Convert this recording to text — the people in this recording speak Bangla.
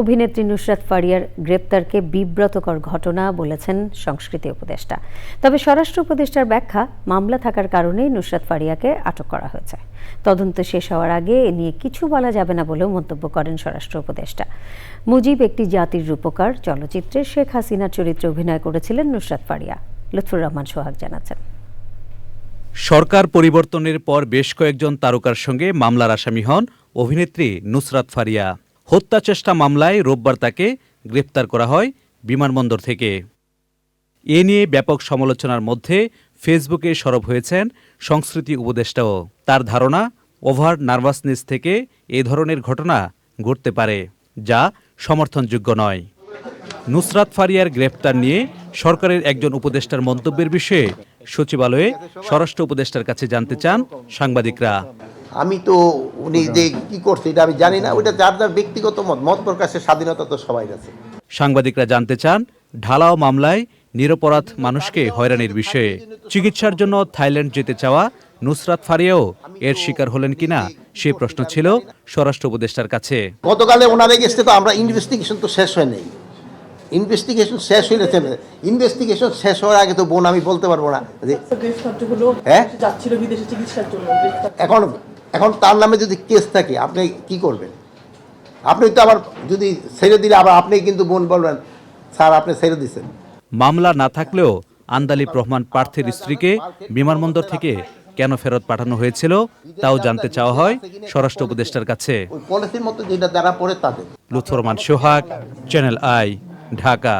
অভিনেত্রী নুসরাত ফারিয়ার গ্রেপ্তারকে বিব্রতকর ঘটনা বলেছেন সংস্কৃতি উপদেষ্টা। তবে স্বরাষ্ট্র উপদেষ্টার ব্যাখ্যা, মামলা থাকার কারণেই নুসরাত ফারিয়াকে আটক করা হয়েছে। তদন্ত শেষ হওয়ার আগে এ নিয়ে কিছু বলা যাবে না বলেও মন্তব্য করেন স্বরাষ্ট্র উপদেষ্টা। মুজিব একটি জাতির রূপকার, চলচ্চিত্রে শেখ হাসিনার চরিত্রে অভিনয় করেছিলেন নুসরাত ফারিয়া, লুৎফুর রহমান সোহাগ জানাচ্ছেন। সরকার পরিবর্তনের পর বেশ কয়েকজন তারকার সঙ্গে মামলার আসামি হন অভিনেত্রী নুসরাত ফারিয়া। হত্যা চেষ্টা মামলায় রোববার তাকে গ্রেপ্তার করা হয় বিমানবন্দর থেকে। এ নিয়ে ব্যাপক সমালোচনার মধ্যে ফেসবুকে সরব হয়েছেন সংস্কৃতি উপদেষ্টাও। তার ধারণা, ওভার নার্ভাসনেস থেকে এ ধরনের ঘটনা ঘটতে পারে, যা সমর্থনযোগ্য নয়। নুসরাত ফারিয়ার গ্রেপ্তার নিয়ে সরকারের একজন উপদেষ্টার মন্তব্যের বিষয়ে সচিবালয়ে স্বরাষ্ট্র উপদেষ্টার কাছে জানতে চান সাংবাদিকরা। আমি তো উনি যে কি করছে এটা আমি জানি না ওইটা যার যার ব্যক্তিগত মত মত প্রকাশের স্বাধীনতা তো সবাই আছে। সাংবাদিকরা জানতে চান ঢালাও মামলায় নিরপরাধ মানুষকে হয়রানির বিষয়ে। চিকিৎসার জন্য থাইল্যান্ড যেতে চাওয়া নুসরাত ফারিয়াও এর শিকার হলেন কিনা সে প্রশ্ন ছিল স্বরাষ্ট্র উপদেষ্টার কাছে। গতকালে ওনার গেছে তো আমরা ইনভেস্টিগেশন তো শেষ হয় নাই ইনভেস্টিগেশন শেষ হইলে ইনভেস্টিগেশন শেষ হওয়ার আগে তো বোন আমি বলতে পারব না যে গ্রেফতার হলো হ্যাঁ? যাচ্ছিল বিদেশে চিকিৎসার জন্য। গ্রেফতার এখন এখন তার নামে যদি কেস থাকে আপনি কি করবেন? আপনি তো আবার যদি ছেড়ে দিলে আবার আপনি কিন্তু বোন বলবেন স্যার আপনি ছেড়ে দিচ্ছেন মামলা না থাকলেও আন্দালিব রহমান পার্থের স্ত্রীকে বিমানবন্দর থেকে কেন ফেরত পাঠানো হয়েছিল তাও জানতে চাওয়া হয় স্বরাষ্ট্র উপদেষ্টার কাছে। পলিসির মতো যেটা যারা পড়ে তাদের। Lutfor Rahman Sohag channel I Dhaka.